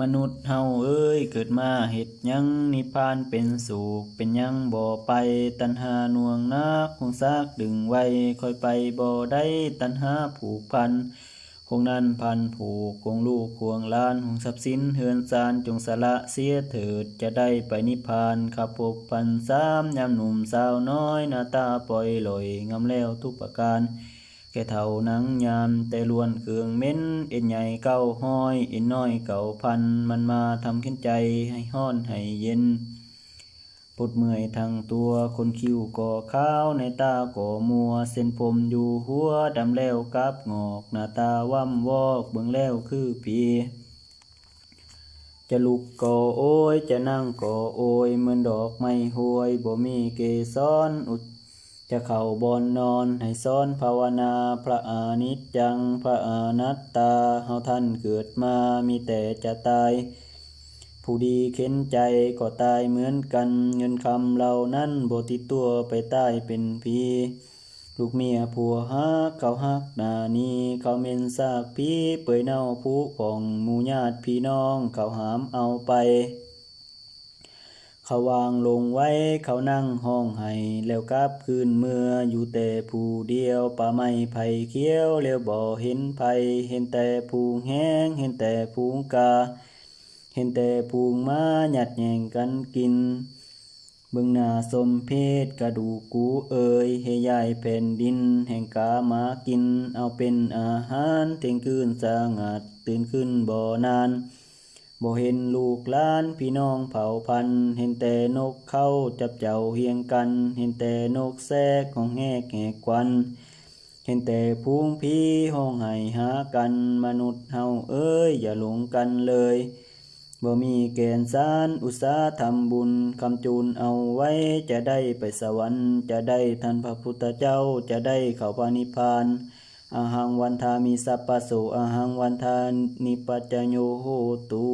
มนุษย์เฮาเอ้ยเกิดมาเฮ็ดยังนิพพานเป็นสุขเป็นยังบ่ไป ตัณหาหน่วงนักคงซากดึงไว้คอยไปบ่ได้ตัณหาผูกพันคงนั้นพันผูกคงลูกควงล้านหงทรัพย์สินเฮือนซานจงสละเสียเถิดจะได้ไปนิพพานขับพบพันสามยามหนุ่มสาวน้อยหน้าตาปล่อยลอยงามแล้วทุกประการ แก่เท่านังยามแต่ล้วนเครื่องเม้น เอ็นใหญ่เก้าห้อย เอ็นน้อยเก่าพัน มันมาทำขึ้นใจให้ห้อนให้เย็นปวดเมื่อยทั้งตัวคนคิ้วก่อข้าวในตาก่อมัว เส้นผมอยู่หัวดำแล้วกับงอกหน้าตาว่ำวอกเบิ่งแล้วคือผีจะลุกก็โอยจะนั่งก็โอยเหมือนดอกไม้หวยบ่มีเกสรอุด จะเข้าบนนอนให้ซ้อนภาวนาพระอานิจจังพระอานัตตาเฮาท่านเกิดมามีแต่จะตาย ผู้ดีเข็นใจก็ตายเหมือนกันเงินคำเหล่านั้นบติดตัวไปตายเป็นผีลูกเมียผัวฮักเขาฮักนานีเขาเมนซากผีเปื่อยเน่าผู้ของมูญาติพี่น้องเขาหามเอาไป เขาวางลงไว้เขานั่งห้องให้แล้วกลับคืนเมื่ออยู่แต่ผู้เดียวป่าไม้ไผ่เขียวแล้วบ่เห็นไผ่เห็นแต่ผูงแห้งเห็นแต่ผูงกา เห็นแต่ผูงมาหยัดแย่งกันกินเบิ่งหน้าสมเพศกระดูกกูเอ่ยให้ยายแผ่นดิน แห่งกามากิน เอาเป็นอาหารเที่ยงคืนสางัดตื่นขึ้นบ่นาน บ่เห็นลูกหลานพี่น้องเผ่าพันธุ์เห็นแต่นกเข้าจับเจ้าเฮียงกัน เห็นแต่นกแทกของแหกแหกควัน เห็นแต่พูงพี่ห้องให้หากัน มนุษย์เฮาเอ้ยอย่าหลงกันเลยบ่มีแกนสารอุตสาทำบุญคำจูนเอาไว้จะได้ไปสวรรค์ จะได้ทันพระพุทธเจ้าจะได้เข้าพระนิพพาน อหังวันทามิสัพพะโสอหังวันทานิปัจจโยโหตุ